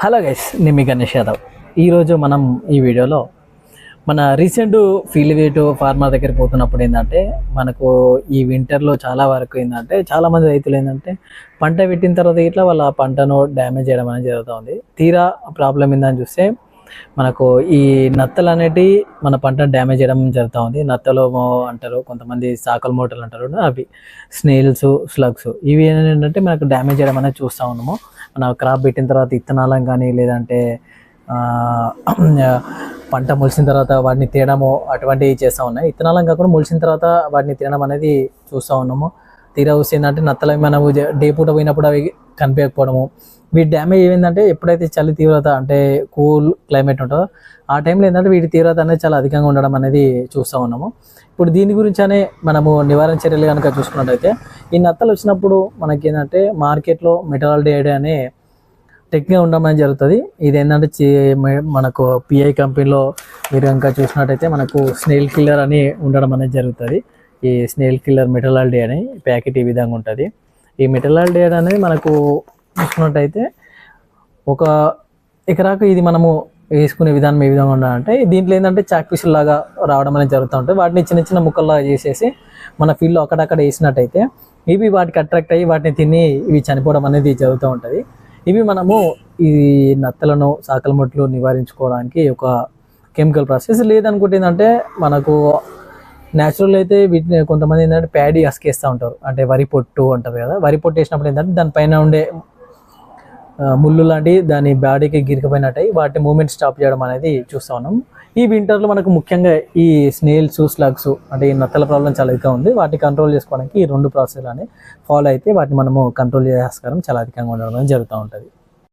Hello guys నేను మీ గణేష్ యాదవ్. ఈరోజు మనం ఈ వీడియోలో మన రీసెంట్ ఫీల్డ్ వేట్ ఫార్మర్ దగ్గర పోతున్నప్పుడు ఏంటంటే మనకు ఈ వింటర్లో చాలా వరకు ఏంటంటే చాలామంది రైతులు ఏంటంటే పంట పెట్టిన తర్వాత ఇట్లా వాళ్ళ పంటను డ్యామేజ్ చేయడం అనేది జరుగుతుంది తీరా ప్రాబ్లం ఏందని చూస్తే మనకు ఈ నత్తలు అనేటివి మన పంటను డ్యామేజ్ చేయడం జరుగుతూ ఉంది. నత్తలు అంటారు కొంతమంది సాకల్ మోటలు అంటారు అవి స్నేల్స్ స్లగ్స్ ఇవి ఏంటంటే మనకు డ్యామేజ్ చేయడం అనేది చూస్తూ ఉన్నాము. మన క్రాప్ పెట్టిన తర్వాత ఇత్తనాలను కానీ లేదంటే పంట మొలిసిన తర్వాత వాటిని తినడము అటువంటివి చేస్తూ ఉన్నాయి. ఇత్తనాలం కాకుండా మొలిసిన తర్వాత వాటిని తినడం అనేది చూస్తూ ఉన్నాము. తీరా చూస్తే ఏంటంటే నత్తలు మనము డే పూట పోయినప్పుడు అవి కనిపించకపోవడము. వీటి డ్యామేజ్ ఏమైందంటే ఎప్పుడైతే చలి తీవ్రత అంటే కూల్ క్లైమేట్ ఉంటుందో ఆ టైంలో ఏంటంటే వీటి తీవ్రత అనేది చాలా అధికంగా ఉండడం అనేది చూస్తూ ఉన్నాము. ఇప్పుడు దీని గురించనే మనము నివారణ చర్యలు కనుక చూసుకున్నట్టయితే ఈ నత్తలు వచ్చినప్పుడు మనకి ఏంటంటే మార్కెట్లో మెటరాల్ డేడ్ అనే టెక్నిక్ ఉండడం అనేది జరుగుతుంది. ఇది ఏంటంటే మనకు పిఐ కంపెనీలో మీరు కనుక చూసినట్టయితే మనకు స్నేల్ కిల్లర్ అని ఉండడం అనేది జరుగుతుంది. ఈ స్నేల్ కిల్లర్ మెటలాల్ డే అని ప్యాకెట్ ఈ విధంగా ఉంటుంది. ఈ మెటలాల్ డే అనేది మనకు చూసుకున్నట్టయితే ఒక ఎకరాకు ఇది మనము వేసుకునే విధానం ఏ విధంగా ఉండాలంటే దీంట్లో ఏంటంటే చాక్పీసులు లాగా రావడం అనేది జరుగుతూ ఉంటుంది. వాటిని చిన్న చిన్న ముక్కల్లాగా చేసేసి మన ఫీల్డ్లో అక్కడక్కడ వేసినట్టయితే ఇవి వాటికి అట్రాక్ట్ అయ్యి వాటిని తిని ఇవి చనిపోవడం అనేది జరుగుతూ ఉంటుంది. ఇవి మనము ఈ నత్తలను సాకల ముట్లు నివారించుకోవడానికి ఒక కెమికల్ ప్రాసెస్ లేదనుకుంటే ఏంటంటే మనకు న్యాచురల్ అయితే వీటిని కొంతమంది ఏంటంటే ప్యాడీ అస్కేస్తూ ఉంటారు. అంటే వరి పొట్టు అంటారు కదా. వరి పొట్టు వేసినప్పుడు ఏంటంటే దానిపైన ఉండే ముళ్ళు లాంటి దాని బాడీకి గిరికపోయినట్టయి వాటి మూమెంట్ స్టాప్ చేయడం అనేది చూస్తా ఉన్నాం. ఈ వింటర్లో మనకు ముఖ్యంగా ఈ స్నేల్స్ స్లగ్స్ అంటే ఈ నత్తల ప్రాబ్లం చాలా ఎక్కువ ఉంది. వాటిని కంట్రోల్ చేసుకోవడానికి ఈ రెండు ప్రాసెస్ అనేవి ఫాలో అయితే వాటిని మనము కంట్రోల్ చేసేస్కారం చాలా అధికంగా ఉండడం జరుగుతూ ఉంటుంది.